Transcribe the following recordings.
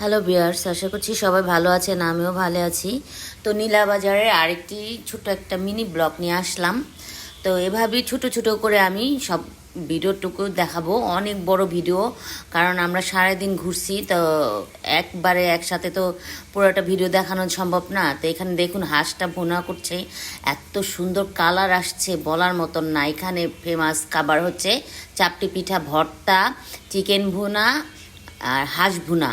Hello বিয়ার্স আশা করছি সবাই ভালো আছেন, আমিও ভালো আছি। তো নীলা বাজারের আরেকটি ছোট একটা মিনি ব্লগ নিয়ে আসলাম। তো এভাবেই ছোট ছোট করে আমি সব ভিডিওটুকু দেখাবো। অনেক বড় ভিডিও, কারণ আমরা সারাদিন ঘুরছি, তো একবারে একসাথে তো পুরোটা ভিডিও দেখানো সম্ভব না। তো এখানে দেখুন, হাঁসটা ভোনা করছে। এত সুন্দর কালার আসছে, বলার মতন না। এখানে ফেমাস খাবার হচ্ছে চাপটি পিঠা ভর্তা চিকেন ভুনা আর হাঁস ভুনা।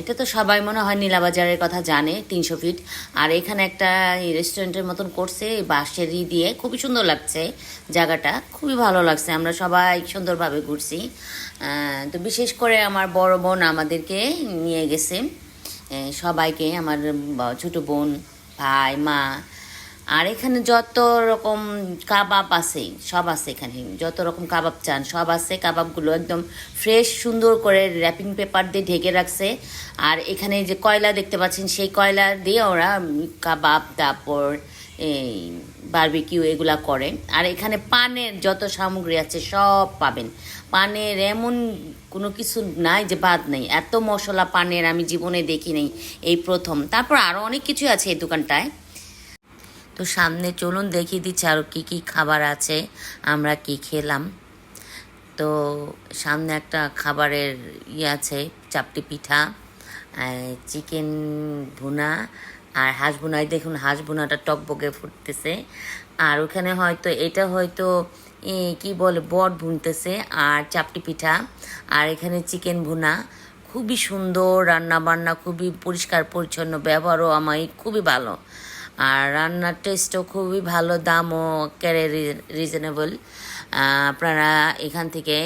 এটা তো সবাই মনে হয় নীলাবাজারের কথা জানে, তিনশো ফিট আর এখানে একটা রেস্টুরেন্টের মতন করছে বাঁশের ই দিয়ে। খুবই সুন্দর লাগছে জায়গাটা, খুবই ভালো লাগছে। আমরা সবাই সুন্দরভাবে ঘুরছি। তো বিশেষ করে আমার বড় বোন আমাদেরকে নিয়ে গেছে। সবাইকে, আমার ছোট বোন, ভাই, মা আর এখানে যত রকম কাবাব আছে, সব আছে এখানে। যত রকম কাবাব চান, সব আছে। কাবাবগুলো একদম ফ্রেশ সুন্দর করে র্যাপিং পেপার দিয়ে ঢেকে রাখছে। আর এখানে যে কয়লা দেখতে পাচ্ছেন, সেই কয়লা দিয়ে ওরা কাবাব, তারপর এই বারবিকিউ এগুলা করে। আর এখানে পানের যত সামগ্রী আছে, সব পাবেন। পানের এমন কোনো কিছু নাই যে বাদ নেই। এত মশলা পানের আমি জীবনে দেখি নেই এই প্রথম। তারপর আরও অনেক কিছু আছে এই দোকানটায়। তো সামনে চলুন, দেখিয়ে দিচ্ছি আরও কী কী খাবার আছে। আমরা কি খেলাম? তো সামনে একটা খাবারের ইয়ে আছে, চাপটি পিঠা চিকেন ভুনা, আর হাঁস ভুনায় দেখুন, হাঁস ভুনাটা টকবগে ফুটতেছে। আর ওখানে হয়তো, এটা হয়তো কি বলে, বট ভুনতেছে, আর চাপটি পিঠা, আর এখানে চিকেন ভুনা। খুবই সুন্দর রান্না বান্না খুবই পরিষ্কার পরিচ্ছন্ন, ব্যবহারও আমায় খুবই ভালো। আর রান্নার টেস্টও খুবই ভালো, দামও ক্যারে রিজনেবল আপনারা এখান থেকে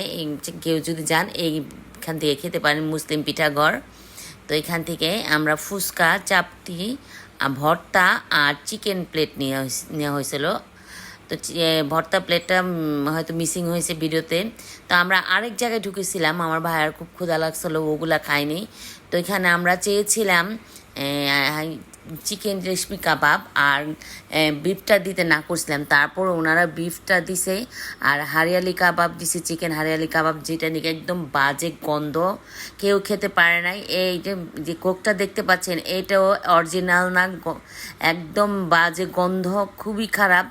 কেউ যদি যান, এইখান থেকে খেতে পারেন মুসলিম পিঠাঘর তো এখান থেকে আমরা ফুচকা চাপটি ভর্তা আর চিকেন প্লেট নিয়ে নেওয়া হয়েছিল। তো ভর্তা প্লেটটা হয়তো মিসিং হয়েছে ভিডিওতে। তো আমরা আরেক জায়গায় ঢুকেছিলাম, আমার ভাইয়ার খুব ক্ষুধা লাগছিল, ওগুলা খাইনি। তো এখানে আমরা চেয়েছিলাম চিকেন রেশমি কাবাব আর বিফটা দিতে না করছিলাম। তারপর ওনারা বিফটা দিছে আর হারিয়ালি কাবাব দিছে, চিকেন হারিয়ালি কাবাব, যেটা নাকি একদম বাজে গন্ধ। কেউ খেতে পারে নাই। এই যে কোকটা দেখতে পাচ্ছেন, এটাও অরিজিনাল না একদম বাজে গন্ধ, খুবই খারাপ।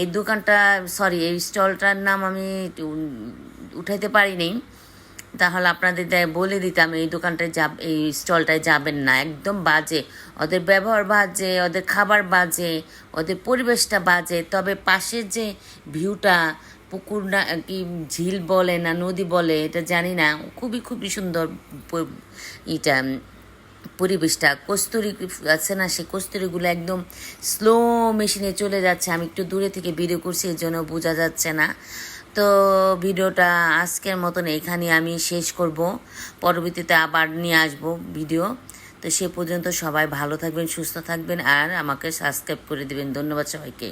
এই দোকানটা সরি এই স্টলটার নাম আমি উঠাইতে পারিনি তাহলে আপনাদের বলে দিতাম, এই দোকানটায় যাব এই স্টলটায় যাবেন না। একদম বাজে। ওদের ব্যবহার বাজে, ওদের খাবার বাজে, ওদের পরিবেশটা বাজে। তবে পাশের যে ভিউটা, পুকুর না, কি ঝিল বলে না, নদী বলে, এটা জানি না। খুবই খুবই সুন্দর এটা পরিবেশটা। কস্তুরি আছে না, সেই কস্তুরিগুলো একদম স্লো মেশিনে চলে যাচ্ছে। আমি একটু দূরে থেকে ভিডিও করছি এর জন্য বোঝা যাচ্ছে না। তো ভিডিওটা আজকের মতন এখানে আমি শেষ করব। পরবর্তীতে আবার নিয়ে আসব ভিডিও। তো সে পর্যন্ত সবাই ভালো থাকবেন, সুস্থ থাকবেন আর আমাকে সাবস্ক্রাইব করে দেবেন। ধন্যবাদ সবাইকে।